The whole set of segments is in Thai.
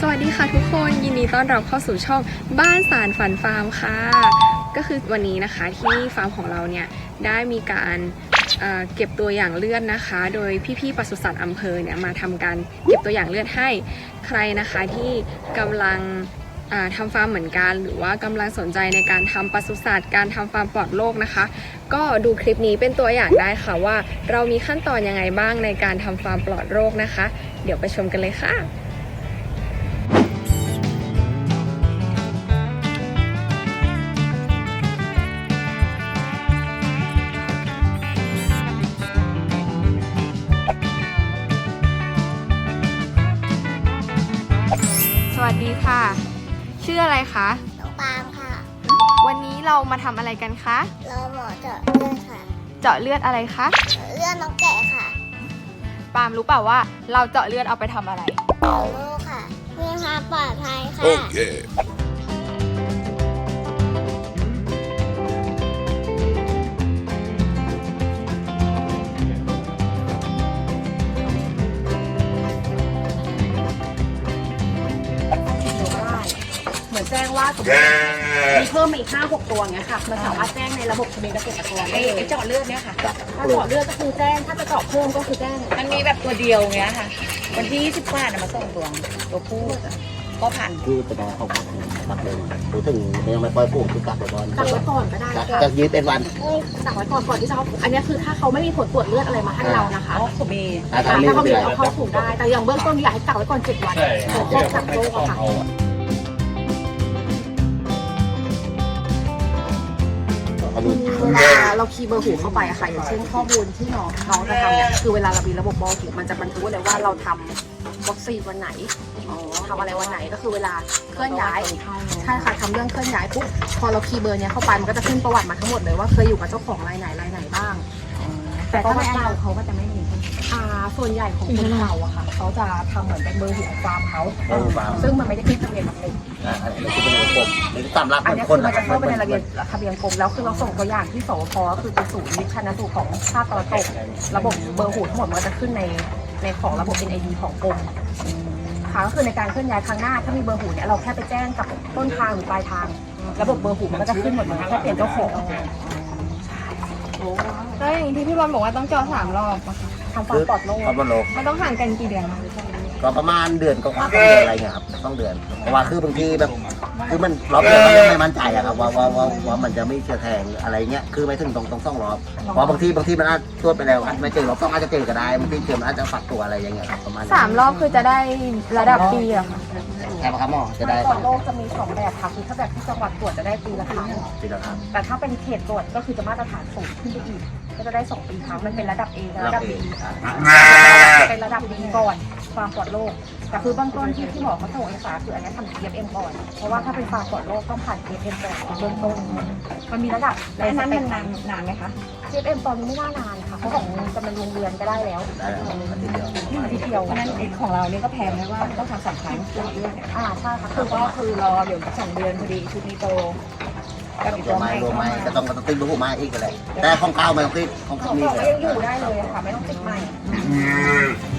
สวัสดีค่ะทุกคนยินดีต้อนรับเข้าสู่ช่องบ้านสารฝันฟาร์มค่ะ ก็คือวันนี้นะคะที่ฟาร์มของเราเนี่ยได้มีการเอ่อเก็บตัวอย่างเลือดนะคะ โดยพี่ๆปศุสัตว์อำเภอเนี่ยมาทำการเก็บตัวอย่างเลือดให้ใครนะคะที่กำลังอ่าทำฟาร์มเหมือนกัน หรือว่ากำลังสนใจในการทำปศุสัตว์ การทำฟาร์มปลอดโรคนะคะ ก็ดูคลิปนี้เป็นตัวอย่างได้ค่ะว่า เรามีขั้นตอนยังไงบ้างในการทำฟาร์มปลอดโรคนะคะ เดี๋ยวไปชมกันเลยค่ะ คะ น้องปาล์มค่ะ วันนี้เรามาทำอะไรกันคะ เราหมอเจาะเลือดค่ะเจาะเลือดอะไรคะเลือดน้องแกะค่ะปาล์มรู้เปล่าว่าเราเจาะเลือดเอาไปทำอะไรโอ้โลค่ะเพื่อความปลอดภัยค่ะ Okay. ว่าสมมติมีเพิ่มมาอีกห้าหกตัวอย่างเงี้ยค่ะ มันสามารถแจ้งในระบบทะเบียนเกษตรกรได้เลยไอ้เจาะเลือดเนี่ยค่ะ ถ้าเจาะเลือดก็คือแจ้ง ถ้าจะเจาะเพิ่มก็คือแจ้ง มันมีแบบตัวเดียวเงี้ยค่ะ วันที่20บาทนะมาส่งตัวตัวผู้ก็ผ่านคือจะมาเข้ามาปักเลยดูถึงยังไม่ปล่อยผูกคือกลับไปก่อนกักไว้ก่อนก็ได้จะจะยืดเป็นวันกักไว้ก่อนก่อนที่จะเอาอันเนี้ยคือถ้าเขาไม่มีผลตรวจเลือดอะไรมาให้เรานะคะ อ๋อเขามีถ้าถ้าทำไม่เขามีได้ เอาเข้าถูกได้ แต่อย่างเบื้องต้นอยากให้กักไว้ก่อนเจ็ดวันขอครอบกักโรคอะค่ะเขา เวลาเราคีย์เบอร์หูเข้าไปอะค่ะอย่างเช่นข้อมูลที่น้องน้องจะทำเนี่ยคือเวลาเรามีระบบบอกหูมันจะบันทึกไว้เลยว่าเราทำวัคซีนวันไหนทำอะไรวันไหนก็คือเวลาเคลื่อนย้ายใช่ค่ะทำเรื่องเคลื่อนย้ายปุ๊บพอเราคีย์เบอร์เนี้ยเข้าไปมันก็จะขึ้นประวัติมาทั้งหมดเลยว่าเคยอยู่กับเจ้าของรายไหนรายไหนบ้าง แต่ถ้าไม่เอาเขาก็จะไม่มี อ่าส่วนใหญ่ของคนเราอะค่ะ เขาจะทำเหมือนเป็นเบอร์หูของฟาร์มเขาเออฟาร์ม ซึ่งมันไม่ได้ขึ้นทะเบียนกับหนึ่งอ่าอันนี้คือเป็นระบบหรือตามรับอันเหมือเนี้ยนคคืนอมันจะเข้าไปในระเบียนทะเบียนกรมแล้วคือเราส่งตัวอย่างที่สวพก็คือเป็นศูนย์วิชันสูตรของภาคตะวันตกระบบเบอร์หูทั้งหมดมันก็จะขึ้นในในของระบบ NID ของกรมค่ะก็คือในการเคลื่อนย้ายครั้งหน้าถ้ามีเบอร์หูเนี่ยเราแค่ไปแจ้งกับต้นทางหรือปลายทาง ระบบเบอร์หูมันก็จะขึ้นหมดเลยแค่เปลี่ยนเจ้าของแล้วอย่างที่พี่บอลบอกว่าต้องเจาะสามรอบอะค่ะ ทำความปลอดโรคความปลอดโรคมันต้องห่างกันกี่เดือนคะก็ประมาณเดือนก็ว่าต้องเดือนอะไรเงี้ยครับต้องเดือน เพราะว่าคือบางทีแบบคือมันรอบเดียวมันยังไม่มั่นใจอะครับว่าว่าว่าว่ามันจะไม่เชื้อแทงอะไรเงี้ยคือไม่ถึงตรงตรงต้องรอบเพราะบางทีบางทีมันอาจตรวจไปแล้วอาจไม่เจอรอบต้องอาจจะเจอก็ได้บางทีเชื้อมันอาจจะฝักตัวอะไรอย่างเงี้ยครับประมาณนั้นสามรอบคือจะได้ระดับปีอะค่ะ ใช่ไหมครับหมอจะได้ตรวจโรคจะมีสองแบบค่ะคือถ้าแบบที่จังหวัดตรวจจะได้ปีละครั้งปีละครับแต่ถ้าเป็นเขตตรวจก็คือจะมาตรฐานสูงขึ้นไปอีก ก็จะได้สองปีครั้งมันเป็นระดับ A กับระดับ B เป็นระดับ B ก่อนความปลอดโรค แต่คือเบื้องต้นที่ที่หมอเขาส่งเอกสารคืออันนี้ทำ TFM ก่อน เพราะว่าถ้าเป็นความปลอดโรคต้องผ่าน TFM ก่อนเบื้องต้น มันมีระดับแล้วอันนั้นมันนานนานไหมคะ TFM ตอนนี้ไม่น่านานค่ะเพราะของจะเป็นโรงเรียนก็ได้แล้วได้ครับอาทิตย์เดียวอาทิตย์เดียวเพราะฉะนั้นไอ้ของเราเนี่ยก็แพงนะว่าต้องทำสองครั้งเจาะเลือดเนี่ยอ่าใช่ค่ะคือก็คือรอเดี๋ยวสองเดือนพอดีชุดนี้โตกับอีกรตัววมใหไม้ม่รวมไม้ก็ต้องก็ต้องติดลูกไม้อีกอะไรแต่ของเก่าไม่ต้องติดของของนี่เราเลยยังอยู่ได้เลยค่ะ ไม่ต้องติดใหม่เอา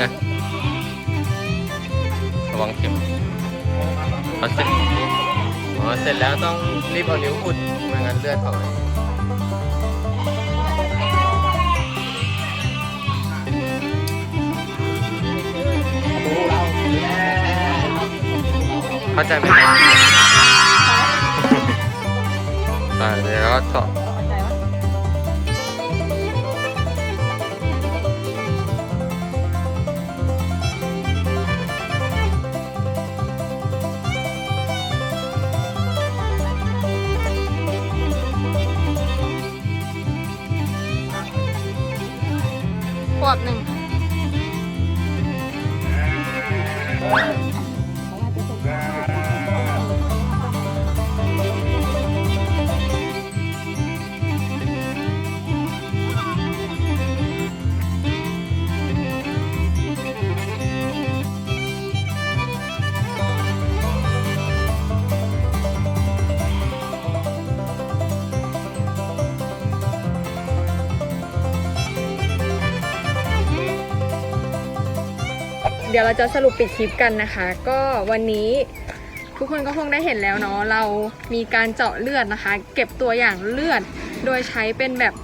นะระวังเข็มพอเสร็จอ๋อเสร็จแล้วต้องรีบเอานิ้วอุดไม่งั้นเลือดออกเลยเข้าใจไหมตายแล้วสอบ ดี๋ยวเราจะสรุปปิดคลิปกันนะคะ ก็วันนี้ทุกคนก็คงได้เห็นแล้วเนาะเรามีการเจาะเลือดนะคะ เก็บตัวอย่างเลือด โดยใช้เป็นแบบ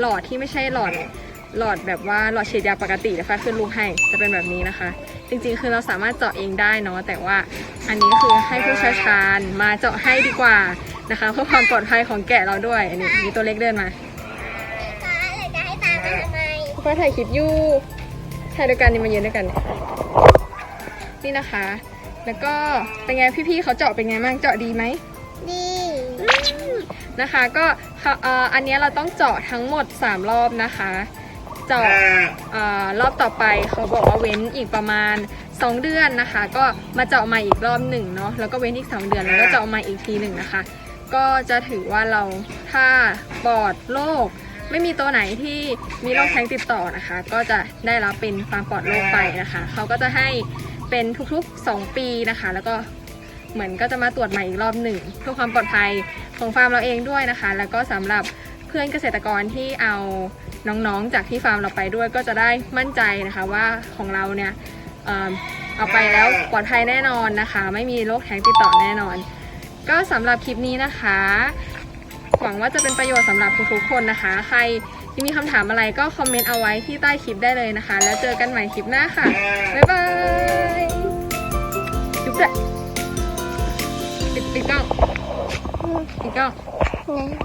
หลอดที่ไม่ใช่หลอดหลอดแบบว่าหลอดฉีดยาปกตินะคะขึ้นรูปให้จะเป็นแบบนี้นะคะ จริงๆ คือเราสามารถเจาะเองได้เนาะแต่ว่าอันนี้คือให้ผู้เชี่ยวชาญมาเจาะให้ดีกว่านะคะเพื่อความปลอดภัยของแกะเราด้วยอันนี้มีตัวเล็กเดินมาคะเลยจะให้ตามมาทำไมก็ถ่ายคลิปอยู่ ถ่ายด้วยกันนี่มายืนด้วยกันเนี่ยนี่นะคะ แล้วก็เป็นไงพี่ๆเขาเจาะเป็นไงบ้างเจาะดีไหมดีนะคะ ก็ค่ะเอ่ออันเนี้ยเราต้องเจาะทั้งหมด 3 รอบนะคะ เจาะเอ่อรอบต่อไปเขาบอกว่าเว้นอีกประมาณ 2 เดือนนะคะ ก็มาเจาะใหม่อีกรอบหนึ่งเนาะแล้วก็เว้นอีก 2 เดือนแล้วก็เจาะใหม่อีกทีหนึ่งนะคะ ก็จะถือว่าเราถ้าปอดโรค ไม่มีตัวไหนที่มีโรคแท้งติดต่อนะคะ ก็จะได้รับเป็นฟาร์มปลอดโรคไปนะคะ เขาก็จะให้เป็นทุกๆ 2 ปีนะคะ แล้วก็เหมือนก็จะมาตรวจใหม่อีกรอบหนึ่งเพื่อความปลอดภัยของฟาร์มเราเองด้วยนะคะ แล้วก็สำหรับเพื่อนเกษตรกรที่เอาน้องๆ จากที่ฟาร์มเราไปด้วยก็จะได้มั่นใจนะคะว่าของเราเนี่ยเออเอาไปแล้วปลอดภัยแน่นอนนะคะ ไม่มีโรคแท้งติดต่อแน่นอน ก็สำหรับคลิปนี้นะคะ หวังว่าจะเป็นประโยชน์สำหรับทุกๆคนนะคะ ใครที่มีคำถามอะไรก็คอมเมนต์เอาไว้ที่ใต้คลิปได้เลยนะคะ แล้วเจอกันใหม่คลิปหน้าค่ะ บ๊ายบายจุ๊บด้วยปิดปิดกล้องปิดกล้อง